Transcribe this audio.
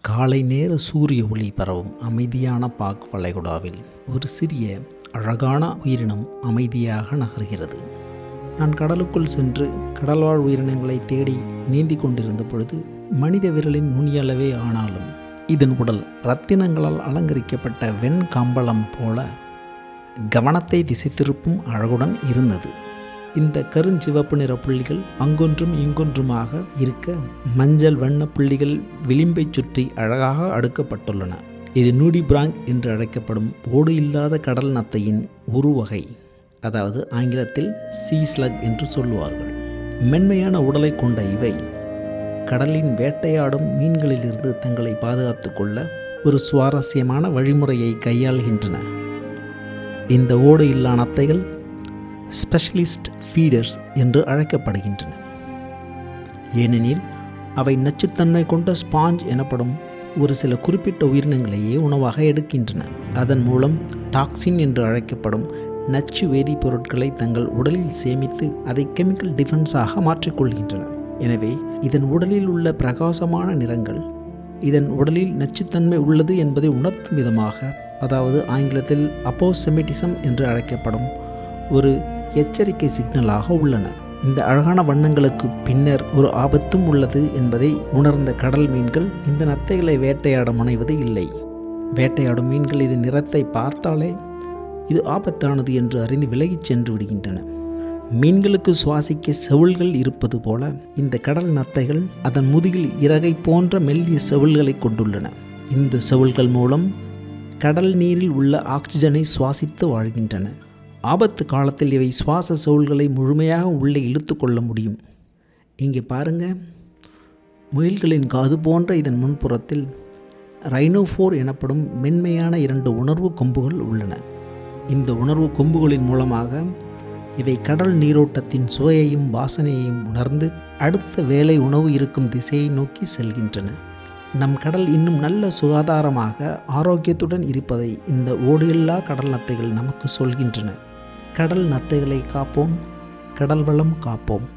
காலை நேர சூரிய ஒளி பரவும் அமைதியான பாக் வளைகுடாவில் ஒரு சிறிய அழகான உயிரினம் அமைதியாக நகர்கிறது. நான் கடலுக்குள் சென்று கடல்வாழ் உயிரினங்களை தேடி நீந்தி கொண்டிருந்த பொழுது மனித விரலின் நுனியளவே ஆனாலும் இதன் உடல் ரத்தினங்களால் அலங்கரிக்கப்பட்ட வெண் கம்பளம் போல கவனத்தை திசை திருப்பும் அழகுடன் இருந்தது. இந்த கருஞ்சிவப்பு நிற புள்ளிகள் அங்கொன்றும் இங்கொன்றுமாக இருக்க மஞ்சள் வண்ண புள்ளிகள் விளிம்பைச் சுற்றி அழகாக அடுக்கப்பட்டுள்ளன. இது நூடி பிராங்க் என்று அழைக்கப்படும் ஓடு இல்லாத கடல் நத்தையின் ஒரு வகை அதாவது ஆங்கிலத்தில் சீஸ்லக் என்று சொல்லுவார்கள். மென்மையான உடலை கொண்ட இவை கடலின் வேட்டையாடும் மீன்களிலிருந்து தங்களை பாதுகாத்து கொள்ள ஒரு சுவாரஸ்யமான வழிமுறையை கையாளுகின்றன. இந்த ஓடு இல்லா நத்தைகள் ஸ்பெஷலிஸ்ட் ஃபீடர்ஸ் என்று அழைக்கப்படுகின்றன. ஏனெனில் அவை நச்சுத்தன்மை கொண்ட ஸ்பாஞ்ச் எனப்படும் ஒரு சில குறிப்பிட்ட உயிரினங்களையே உணவாக எடுக்கின்றன. அதன் மூலம் டாக்ஸின் என்று அழைக்கப்படும் நச்சு வேதிப்பொருட்களை தங்கள் உடலில் சேமித்து அதை கெமிக்கல் டிஃபென்ஸாக மாற்றிக்கொள்கின்றன. எனவே இதன் உடலில் உள்ள பிரகாசமான நிறங்கள் இதன் உடலில் நச்சுத்தன்மை உள்ளது என்பதை உணர்த்தும் விதமாக அதாவது ஆங்கிலத்தில் அப்போசெமிட்டிசம் என்று அழைக்கப்படும் ஒரு எச்சரிக்கை சிக்னலாக உள்ளன. இந்த அழகான வண்ணங்களுக்கு பின்னர் ஒரு ஆபத்தும் உள்ளது என்பதை உணர்ந்த கடல் மீன்கள் இந்த நத்தைகளை வேட்டையாட முனைவது இல்லை. வேட்டையாடும் மீன்கள் இதன் நிறத்தை பார்த்தாலே இது ஆபத்தானது என்று அறிந்து விலகிச் சென்று விடுகின்றன. மீன்களுக்கு சுவாசிக்க செவில்கள் இருப்பது போல இந்த கடல் நத்தைகள் அதன் முதுகில் இறகை போன்ற மெல்லிய செவில்களை கொண்டுள்ளன. இந்த செவில்கள் மூலம் கடல் நீரில் உள்ள ஆக்சிஜனை சுவாசித்து வாழ்கின்றன. ஆபத்து காலத்தில் இவை சுவாச செவில்களை முழுமையாக உள்ளே இழுத்து கொள்ள முடியும். இங்கே பாருங்க. முயல்களின் காது போன்ற இதன் முன்புறத்தில் ரைனோஃபோர் எனப்படும் மென்மையான இரண்டு உணர்வு கொம்புகள் உள்ளன. இந்த உணர்வு கொம்புகளின் மூலமாக இவை கடல் நீரோட்டத்தின் சுவையையும் வாசனையையும் உணர்ந்து அடுத்த வேலை உணவு இருக்கும் திசையை நோக்கி செல்கின்றன. நம் கடல் இன்னும் நல்ல சுகாதாரமாக ஆரோக்கியத்துடன் இருப்பதை இந்த ஓடியில்லா கடல் நத்தைகள் நமக்கு சொல்கின்றன. கடல் நத்தைகளை காப்போம் கடல் வளம் காப்போம்.